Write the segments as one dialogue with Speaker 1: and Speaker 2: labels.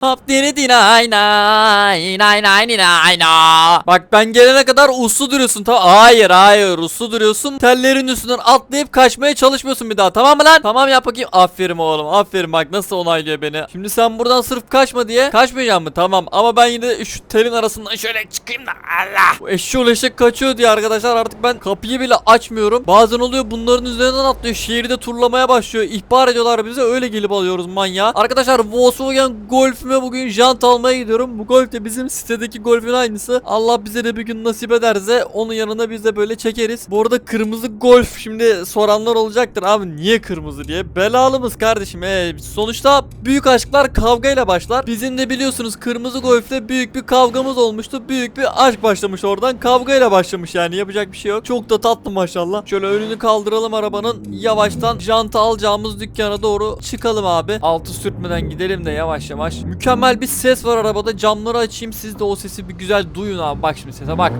Speaker 1: Hop diri dina ay nay nay nay nay nay na. Bak ben gelene kadar uslu duruyorsun tamam. Hayır hayır uslu duruyorsun. Tellerin üstünden atlayıp kaçmaya çalışmıyorsun bir daha tamam mı lan? Tamam yap bakayım. Aferin oğlum aferin bak nasıl onaylıyor beni. Şimdi sen buradan sırf kaçma diye kaçmayacağım mı? Tamam ama ben yine şu telin arasından şöyle çıkayım da Allah. Bu eşşoğlu eşek kaçıyor diye arkadaşlar artık ben kapıyı bile açmıyorum. Bazen oluyor bunların üzerinden atlıyor. Şehri de turlamaya başlıyor. İhbar ediyorlar bize öyle gelip alıyoruz manyağı. Arkadaşlar Volkswagen Golf'üme bugün jant almaya gidiyorum. Bu Golf de bizim sitedeki Golf'ün aynısı. Allah bize de bir gün nasip ederse onun yanına biz de böyle çekeriz. Bu arada kırmızı Golf şimdi soranlar olacaktır abi niye kırmızı diye. Belalımız kardeşim. Ee, sonuçta büyük aşklar kavgayla başlar. Bizim de biliyorsunuz kırmızı Golf'te büyük bir kavgamız olmuştu. Büyük bir aşk başlamış oradan. Kavgayla başlamış yani yapacak bir şey yok. Çok da tatlı maşallah. Şöyle önünü kaldıralım arabanın. Yavaştan janta alacağımız dükkana doğru çıkalım abi. Altı sürtmeden gidelim de yavaş yavaş. Mükemmel bir ses var arabada. Camları açayım siz de o sesi bir güzel duyun abi. Bak şimdi sese bak.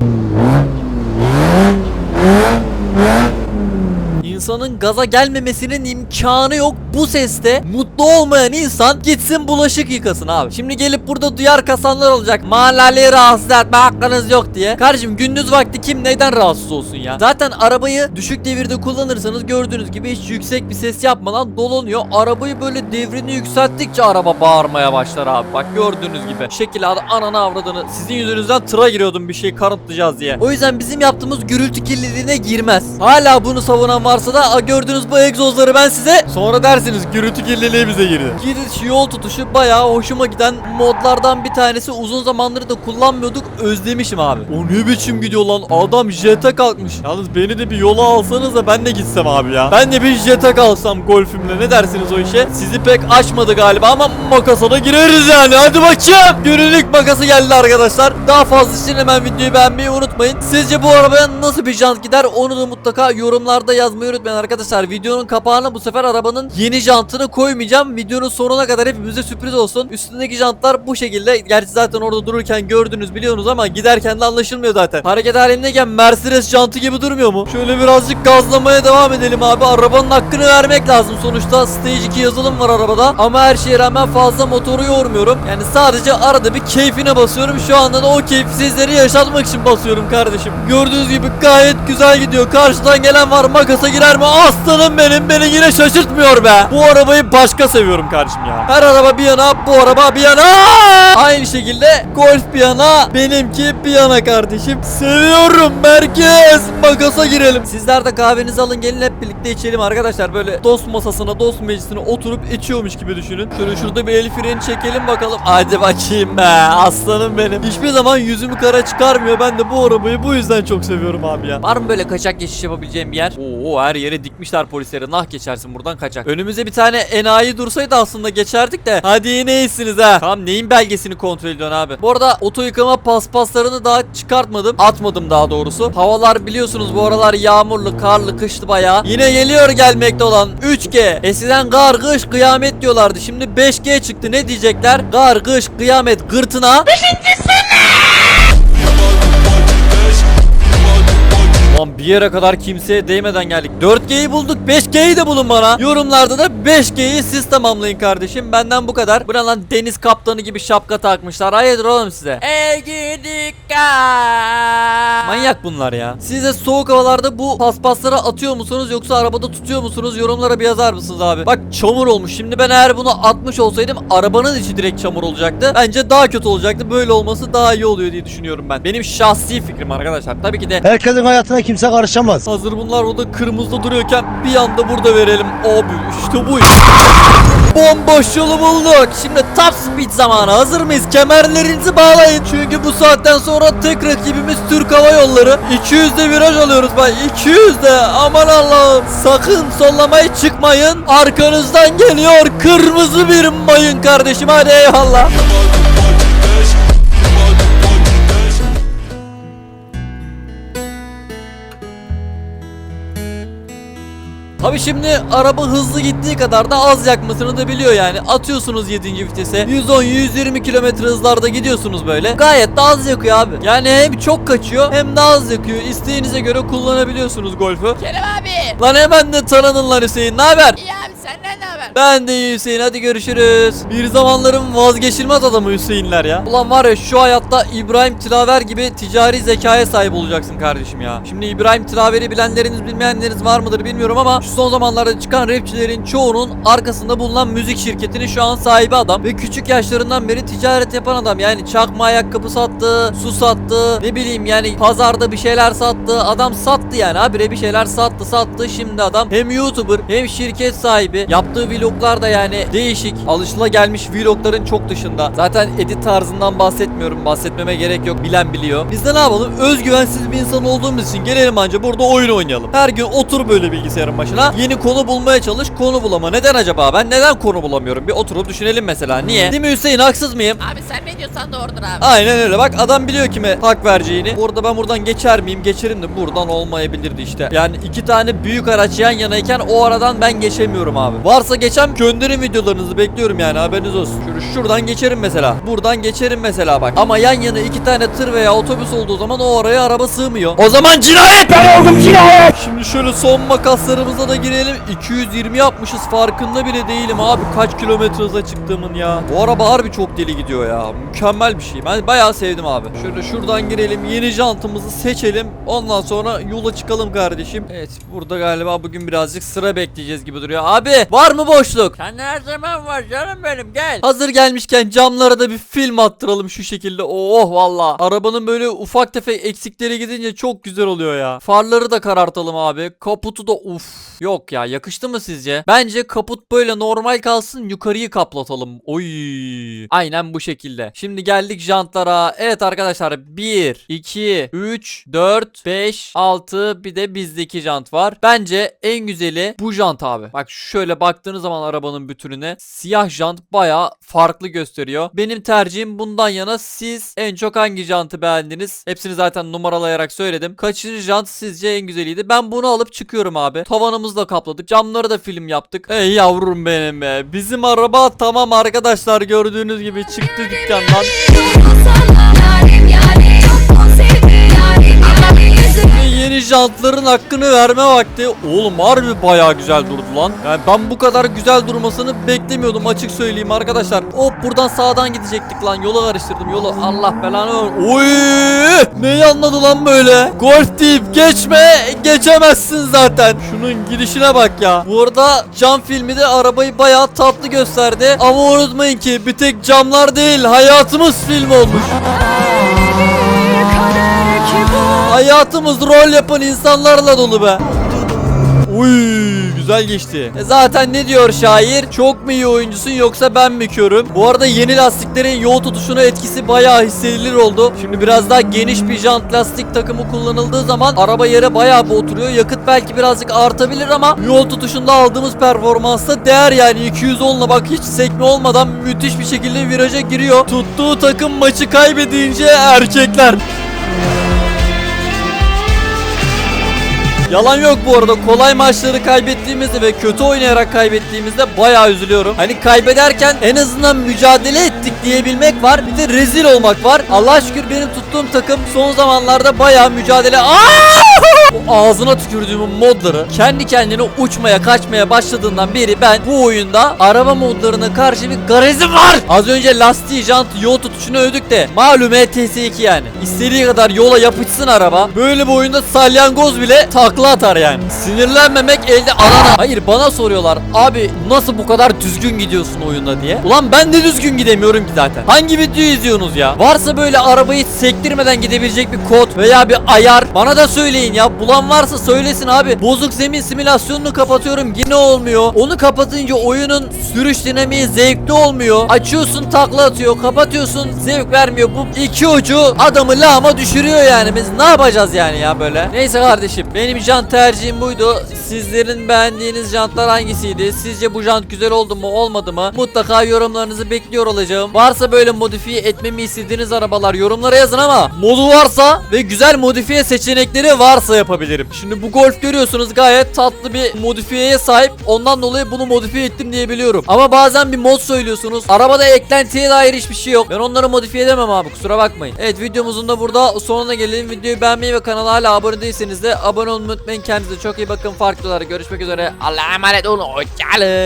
Speaker 1: İnsanın gaza gelmemesinin imkanı yok. Bu seste mutlu olmayan insan gitsin bulaşık yıkasın abi. Şimdi gelip burada duyar kasanlar olacak. Mahalleli rahatsız etme hakkınız yok diye. Kardeşim gündüz vakti kim neyden rahatsız olsun ya? Zaten arabayı düşük devirde kullanırsanız gördüğünüz gibi hiç yüksek bir ses yapmadan dolanıyor. Arabayı böyle devrini yükselttikçe araba bağırmaya başlar abi. Bak gördüğünüz gibi. Şekil adı ananı avradını. Sizin yüzünüzden tıra giriyordum bir şey kanıtlayacağız diye. O yüzden bizim yaptığımız gürültü kirliliğine girmez. Hala bunu savunan varsa da "Aa, gördüğünüz bu egzozları ben size sonra dersiniz gürültü kirliliği bize girdi. Gidiş yol tutuşu bayağı hoşuma giden modlardan bir tanesi uzun zamandır da kullanmıyorduk özlemişim abi. O ne biçim gidiyor lan adam jete kalkmış. Yalnız beni de bir yola alsanız da ben de gitsem abi ya. Ben de bir jete kalsam golfümle ne dersiniz o işe? Sizi pek açmadı galiba ama makasa da gireriz yani hadi bakayım. Gönüllük makası geldi arkadaşlar. Daha fazla için hemen videoyu beğenmeyi unutmayın. Sizce bu arabaya nasıl bir jant gider onu da mutlaka yorumlarda yazmayı unutmayın arkadaşlar. Videonun kapağına bu sefer arabanın yeni jantını koymayacağım. Videonun sonuna kadar hepimize sürpriz olsun. Üstündeki jantlar bu şekilde. Gerçi zaten orada dururken gördünüz biliyorsunuz ama giderken de anlaşılmıyor zaten. Hareket halindeyken Mercedes jantı gibi durmuyor mu? Şöyle birazcık gazlamaya devam edelim abi. Arabanın hakkını vermek lazım. Sonuçta Stage 2 yazılım var arabada. Ama her şeye rağmen fazla motoru yormuyorum. Yani sadece arada bir keyfine basıyorum. Şu anda da o keyfi sizlere yaşatmak için basıyorum kardeşim. Gördüğünüz gibi gayet güzel gidiyor. Karşıdan gelen var makasa girer mi? Aslanım benim beni yine şaşırtmıyor be. Bu arabayı başka seviyorum kardeşim ya. Her araba bir yana bu araba bir yana. Aynı şekilde golf bir yana benimki bir yana kardeşim. Seviyorum merkez. Makasa girelim. Sizler de kahvenizi alın gelin hep birlikte içelim arkadaşlar. Böyle dost masasına dost meclisine oturup içiyormuş gibi düşünün. Şöyle şurada bir el freni çekelim bakalım. Hadi bakayım be aslanım benim. Hiçbir zaman yüzümü kara çıkarmıyor. Ben de bu arabayı bu yüzden çok seviyorum abi ya. Var mı böyle kaçak geçiş yapabileceğim bir yer? Oo her yere dikmişler polisleri. Nah geçersin buradan kaçak. Önümüze bir tane enayi dursaydı aslında geçerdik de. Hadi yine iyisiniz ha. Tamam neyin belgesini kontrol ediyorsun abi? Bu arada oto yıkama paspaslarını daha çıkartmadım. Atmadım daha doğrusu. Havalar biliyorsunuz bu aralar yağmurlu, karlı, kışlı bayağı. Yine geliyor gelmekte olan 3G. Eskiden kar, kış, kıyamet diyorlardı. Şimdi 5G çıktı. Ne diyecekler? Kar, kış, kıyamet, gırtına. Lan bir yere kadar kimseye değmeden geldik. 4G'yi bulduk. 5G'yi de bulun bana. Yorumlarda da 5G'yi siz tamamlayın kardeşim. Benden bu kadar. Bu lan deniz kaptanı gibi şapka takmışlar. Hayırdır oğlum size? Ey gidik Manyak bunlar ya. Siz de soğuk havalarda bu paspasları atıyor musunuz yoksa arabada tutuyor musunuz? Yorumlara bir yazar mısınız abi? Bak çamur olmuş. Şimdi ben eğer bunu atmış olsaydım arabanın içi direkt çamur olacaktı. Bence daha kötü olacaktı. Böyle olması daha iyi oluyor diye düşünüyorum ben. Benim şahsi fikrim arkadaşlar. Tabii ki de
Speaker 2: Herkesin hayatına kimse karışamaz.
Speaker 1: Hazır bunlar orada kırmızıda duruyorken bir anda burada verelim. Abi işte bu. Bomboş yolu bulduk. Şimdi top speed zamanı. Hazır mıyız? Kemerlerinizi bağlayın. Çünkü bu saatten sonra tek rakibimiz Türk Hava Yolları. 200'de viraj alıyoruz bak. 200'de. Aman Allah'ım. Sakın sollamaya çıkmayın. Arkanızdan geliyor kırmızı bir mayın kardeşim. Hadi eyvallah. Tabi şimdi araba hızlı gittiği kadar da az yakmasını da biliyor yani. Atıyorsunuz 7. vitese. 110-120 km hızlarda gidiyorsunuz böyle. Gayet de az yakıyor abi. Yani hem çok kaçıyor hem de az yakıyor. İsteğinize göre kullanabiliyorsunuz golfü.
Speaker 3: Kerem abi.
Speaker 1: Lan hemen de tanının lan Hüseyin. Ne haber?
Speaker 3: İyi abi Senden ne haber?
Speaker 1: Ben de Hüseyin hadi görüşürüz. Bir zamanların vazgeçilmez adamı Hüseyinler ya. Ulan var ya şu hayatta İbrahim Tilaver gibi ticari zekaya sahip olacaksın kardeşim ya. Şimdi İbrahim Tilaver'i bilenleriniz bilmeyenleriniz var mıdır bilmiyorum ama şu son zamanlarda çıkan rapçilerin çoğunun arkasında bulunan müzik şirketinin şu an sahibi adam. Ve küçük yaşlarından beri ticaret yapan adam. Yani çakma ayakkabı sattı, su sattı, ne bileyim yani pazarda bir şeyler sattı. Adam sattı yani habire bir şeyler sattı sattı. Şimdi adam hem YouTuber hem şirket sahibi. Yaptığı vloglar da yani değişik. Alışılagelmiş vlogların çok dışında. Zaten edit tarzından bahsetmiyorum. Bahsetmeme gerek yok. Bilen biliyor. Biz de ne yapalım? Özgüvensiz bir insan olduğumuz için gelelim anca burada oyun oynayalım. Her gün otur böyle bilgisayarın başına. Yeni konu bulmaya çalış. Konu bulama. Neden acaba? Ben neden konu bulamıyorum? Bir oturup düşünelim mesela. Niye? Değil mi Hüseyin? Haksız mıyım?
Speaker 3: Abi sen ne diyorsan doğrudur abi.
Speaker 1: Aynen öyle bak adam biliyor kime hak vereceğini. Orada ben buradan geçer miyim? Geçerim de buradan olmayabilirdi işte. Yani iki tane büyük araç yan yanayken o aradan ben geçemiyorum abi. Varsa geçen gönderin videolarınızı bekliyorum yani haberiniz olsun. Şöyle şuradan geçerim mesela. Buradan geçerim mesela bak. Ama yan yana iki tane tır veya otobüs olduğu zaman o araya araba sığmıyor. O zaman cinayet ben oldum cinayet. Şimdi şöyle son makaslarımıza da girelim. 220 yapmışız farkında bile değilim abi kaç kilometre hıza çıktığımın ya. Bu araba harbi çok deli gidiyor ya. Mükemmel bir şey. Ben bayağı sevdim abi. Şöyle şuradan girelim. Yeni jantımızı seçelim. Ondan sonra yola çıkalım kardeşim. Evet burada galiba bugün birazcık sıra bekleyeceğiz gibi duruyor. Abi var mı boşluk?
Speaker 3: Sen her zaman var canım benim gel.
Speaker 1: Hazır gelmişken camlara da bir film attıralım şu şekilde. Oh valla. Arabanın böyle ufak tefek eksikleri gidince çok güzel oluyor ya. Farları da karartalım abi. Kaputu da uf. Yok ya yakıştı mı sizce? Bence kaput böyle normal kalsın yukarıyı kaplatalım. Oy. Aynen bu şekilde. Şimdi geldik jantlara. Evet arkadaşlar 1, 2, 3, 4, 5, 6 bir de bizdeki jant var. Bence en güzeli bu jant abi. Bak şöyle baktığınız zaman arabanın bütününe siyah jant baya farklı gösteriyor. Benim tercihim bundan yana siz en çok hangi jantı beğendiniz? Hepsini zaten numaralayarak söyledim. Kaçıncı jant sizce en güzeliydi? Ben bunu alıp çıkıyorum abi. Tavanımızı da kapladık. Camları da film yaptık. Ey yavrum benim be. Bizim araba tamam arkadaşlar gördüğünüz gibi çıktı dükkandan. Yeni jantların hakkını verme vakti. Oğlum harbi bayağı güzel durdu lan. Yani ben bu kadar güzel durmasını beklemiyordum açık söyleyeyim arkadaşlar. Hop buradan sağdan gidecektik lan. Yola karıştırdım yolu. Allah belanı ver- Oy! Neyi anladı lan böyle? Golf deyip geçme. Geçemezsin zaten. Şunun girişine bak ya. Bu arada cam filmi de arabayı bayağı tatlı gösterdi. Ama unutmayın ki bir tek camlar değil hayatımız film olmuş. Hayatımız rol yapan insanlarla dolu be. Uy güzel geçti. E zaten ne diyor şair? Çok mu iyi oyuncusun yoksa ben mi körüm? Bu arada yeni lastiklerin yol tutuşuna etkisi bayağı hissedilir oldu. Şimdi biraz daha geniş bir jant lastik takımı kullanıldığı zaman araba yere bayağı bir oturuyor. Yakıt belki birazcık artabilir ama yol tutuşunda aldığımız performansa değer yani 210'la bak hiç sekme olmadan müthiş bir şekilde viraja giriyor. Tuttuğu takım maçı kaybedince erkekler. Yalan yok bu arada. Kolay maçları kaybettiğimizde ve kötü oynayarak kaybettiğimizde bayağı üzülüyorum. Hani kaybederken en azından mücadele ettik diyebilmek var. Bir de rezil olmak var. Allah şükür benim tuttuğum takım son zamanlarda bayağı mücadele... Aa! O ağzına tükürdüğümün modları kendi kendine uçmaya kaçmaya başladığından beri ben bu oyunda araba modlarına karşı bir garezim var. Az önce lastiği, jant, yol tutuşunu övdük de malum ETS2 yani. İstediği kadar yola yapışsın araba. Böyle bir oyunda salyangoz bile takla atar yani. Sinirlenmemek elde alana. Hayır bana soruyorlar abi nasıl bu kadar düzgün gidiyorsun oyunda diye. Ulan ben de düzgün gidemiyorum ki zaten. Hangi videoyu izliyorsunuz ya? Varsa böyle arabayı sektirmeden gidebilecek bir kod veya bir ayar bana da söyleyin ya. Bulan varsa söylesin abi. Bozuk zemin simülasyonunu kapatıyorum yine olmuyor. Onu kapatınca oyunun sürüş dinamiği zevkli olmuyor. Açıyorsun takla atıyor. Kapatıyorsun zevk vermiyor. Bu iki ucu adamı lağma düşürüyor yani. Biz ne yapacağız yani ya böyle? Neyse kardeşim benim jant tercihim buydu. Sizlerin beğendiğiniz jantlar hangisiydi? Sizce bu jant güzel oldu mu olmadı mı? Mutlaka yorumlarınızı bekliyor olacağım. Varsa böyle modifiye etmemi istediğiniz arabalar yorumlara yazın ama modu varsa ve güzel modifiye seçenekleri varsa yapabilirim. Şimdi bu Golf görüyorsunuz gayet tatlı bir modifiyeye sahip. Ondan dolayı bunu modifiye ettim diyebiliyorum. Ama bazen bir mod söylüyorsunuz. Arabada eklentiye dair hiçbir şey yok. Ben onları modifiye edemem abi kusura bakmayın. Evet videomuzun da burada sonuna gelelim. Videoyu beğenmeyi ve kanala hala abone değilseniz de abone olmayı unutmayın. Kendinize çok iyi bakın. Farklı görüşmek üzere. Allah'a emanet olun. Hoşçakalın.